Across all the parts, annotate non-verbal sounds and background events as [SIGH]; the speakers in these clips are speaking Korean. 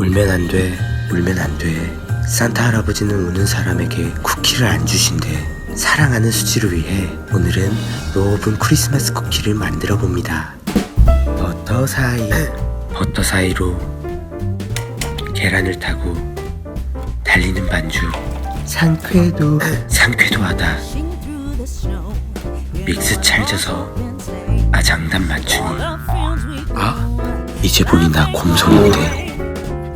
울면 안 돼. 울면 안 돼. 산타 할아버지는 우는 사람에게 쿠키를 안 주신대. 사랑하는 수지를 위해 오늘은 높은 크리스마스 쿠키를 만들어 봅니다. 버터 사이, [LAUGHS] 버터 사이로 계란을 타고 달리는 반죽. 상쾌도, [LAUGHS] 상쾌도하다. 믹스 찰져서 아장단 맞추니. 아, 이제 보니 나 곰소리인데.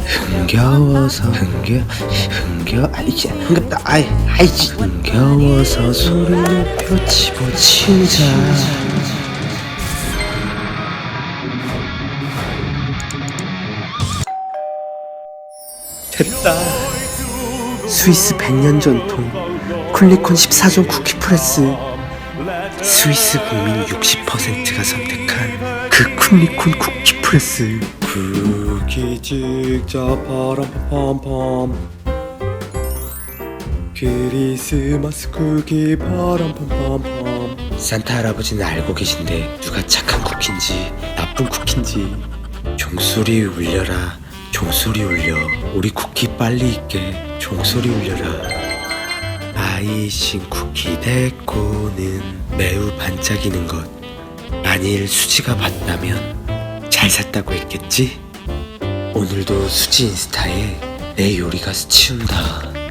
흥겨워서 흥겨 흥겨 아이지. 흥겹다. 아이 아이지. 흥겨워서 소리 높여 집어치우자. 됐다. 스위스 100년 전통 쿨리콘 14종 쿠키 프레스. 스위스 국민 60%가 선택한 그 쿨리콘 쿠키 프레스 쿠키 직접 바람팜팜 크리스마스 쿠키 바람팜팜팜 산타 할아버지는 알고 계신데 누가 착한 쿠키인지 나쁜 쿠키인지. 종소리 울려라 종소리 울려. 우리 쿠키 빨리 있게 종소리 울려라. 아이싱 쿠키 데코는 매우 반짝이는 것. 만일 수지가 봤다면 잘 샀다고 했겠지? 오늘도 수지 인스타에 내 요리가 스치운다